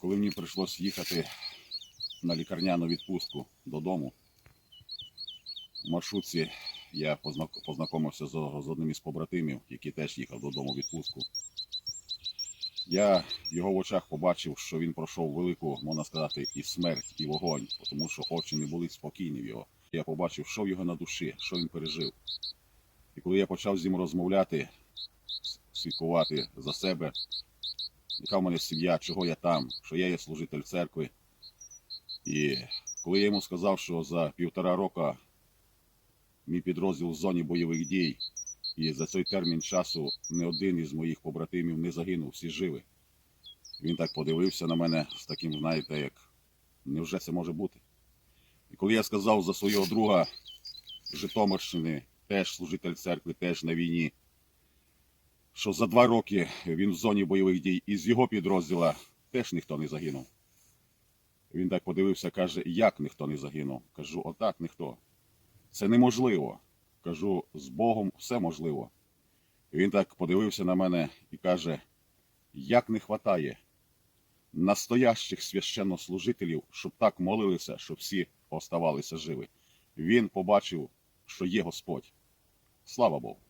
коли мені прийшлось їхати на лікарняну відпустку додому, в маршрутці я познайомився з, одним із побратимів, який теж їхав додому в відпустку. Я в його в очах побачив, що він пройшов велику, можна сказати, і смерть, і вогонь, тому що очі не були спокійні в його. Я побачив, що в його на душі, що він пережив. І коли я почав з ним розмовляти, слідкувати за себе, яка в мене сім'я, чого я там, що я є служитель церкви. І коли я йому сказав, що за півтора року мій підрозділ в зоні бойових дій, і за цей термін часу не один із моїх побратимів не загинув, всі живі. Він так подивився на мене з таким, знаєте, як невже це може бути? І коли я сказав за свого друга Житомирщини, теж служитель церкви, теж на війні, що за два роки він в зоні бойових дій і з його підрозділа теж ніхто не загинув. Він так подивився, каже, як ніхто не загинув. Кажу, отак ніхто. Це неможливо. Кажу, з Богом все можливо. Він так подивився на мене і каже: як не хватає настоящих священнослужителів, щоб так молилися, щоб всі оставалися живі. Він побачив, що є Господь. Слава Богу.